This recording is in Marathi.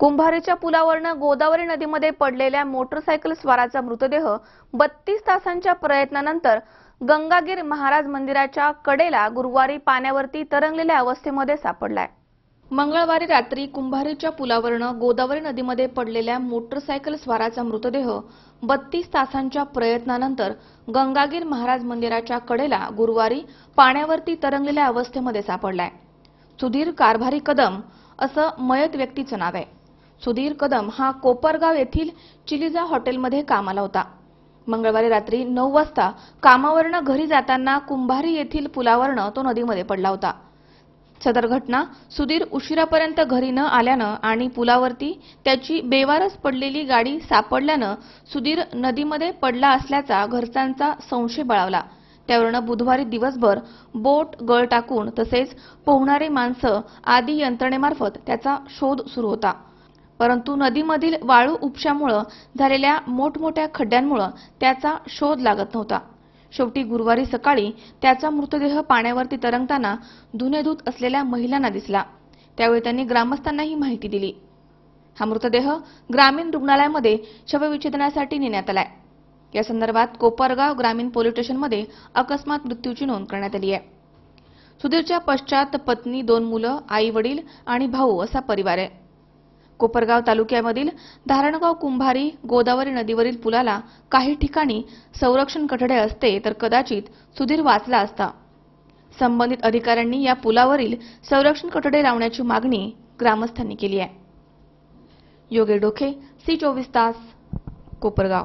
कुंभारेच्या पुलावरनं गोदावरी नदीमध्ये पडलेल्या मोटरसायकल स्वाराचा मृतदेह बत्तीस तासांच्या प्रयत्नानंतर गंगागीर महाराज मंदिराच्या कडेला गुरुवारी पाण्यावरती तरंगलेल्या अवस्थेमध्ये सापडलाय. मंगळवारी रात्री कुंभारेच्या पुलावरनं गोदावरी नदीमध्ये पडलेल्या मोटरसायकल स्वाराचा मृतदेह बत्तीस तासांच्या प्रयत्नानंतर गंगागीर महाराज मंदिराच्या कडेला गुरुवारी पाण्यावरती तरंगलेल्या अवस्थेमध्ये सापडलाय. सुधीर कारभारी कदम असं मयत व्यक्तीचं नाव आहे. सुधीर कदम हा कोपरगाव येथील चिलिजा हॉटेलमध्ये कामाला होता. मंगळवारी रात्री नऊ वाजता कामावरनं घरी जाताना कुंभारी येथील पुलावरनं तो नदीमध्ये पडला होता. सदर घटना सुधीर उशिरापर्यंत घरी न आल्यानं आणि पुलावरती त्याची बेवारस पडलेली गाडी सापडल्यानं सुधीर नदीमध्ये पडला असल्याचा घरच्यांचा संशय बळावला. त्यावरनं बुधवारी दिवसभर बोट गळ टाकून तसेच पोहणारी माणसं आदी यंत्रणेमार्फत त्याचा शोध सुरू होता. परंतु नदीमधील वाळू उपशामुळं झालेल्या मोठमोठ्या खड्ड्यांमुळं त्याचा शोध लागत नव्हता. शेवटी गुरुवारी सकाळी त्याचा मृतदेह पाण्यावरती तरंगताना धुनेधूत असलेल्या महिलांना दिसला. त्यावेळी त्यांनी ग्रामस्थांना ही माहिती दिली. हा मृतदेह ग्रामीण रुग्णालयामध्ये शवविच्छेदनासाठी नेण्यात आलाय. या संदर्भात कोपरगाव ग्रामीण पोलीस स्टेशनमध्ये अकस्मात मृत्यूची नोंद करण्यात आली आहे. सुधीरच्या पश्चात पत्नी दोन मुलं आई वडील आणि भाऊ असा परिवार आहे. कोपरगाव तालुक्यामधील धारणगाव कुंभारी गोदावरी नदीवरील पुलाला काही ठिकाणी संरक्षण कठडे असते तर कदाचित सुधीर वाचला असता. संबंधित अधिकाऱ्यांनी या पुलावरील संरक्षण कठडे लावण्याची मागणी ग्रामस्थांनी केली आहे. योगे डोखे सी चोवीस तास कोपरगाव.